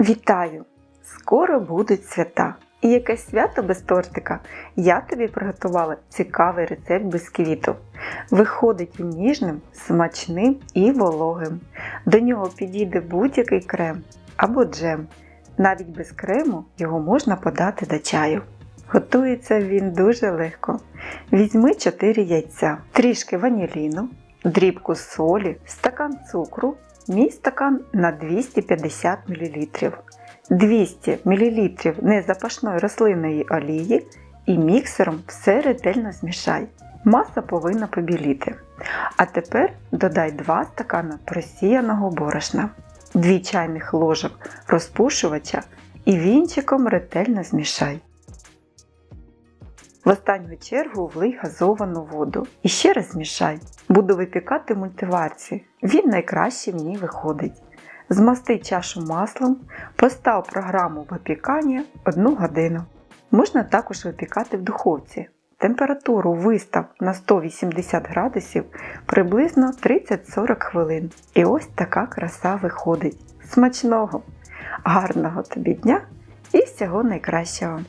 Вітаю! Скоро будуть свята. І яке свято без тортика? Я тобі приготувала цікавий рецепт бісквіту. Виходить ніжним, смачним і вологим. До нього підійде будь-який крем або джем. Навіть без крему його можна подати до чаю. Готується він дуже легко. Візьми 4 яйця, трішки ваніліну, дрібку солі, стакан цукру, мій стакан на 250 мл, 200 мл незапашної рослинної олії і міксером все ретельно змішай. Маса повинна побіліти. А тепер додай 2 стакана просіяного борошна, 2 чайних ложок розпушувача і вінчиком ретельно змішай. В останню чергу влий газовану воду і ще раз змішай. Буду випікати в мультиварці. Він найкраще в ній виходить. Змасти чашу маслом, постав програму випікання 1 годину. Можна також випікати в духовці. Температуру вистав на 180 градусів приблизно 30-40 хвилин. І ось така краса виходить. Смачного! Гарного тобі дня і всього найкращого!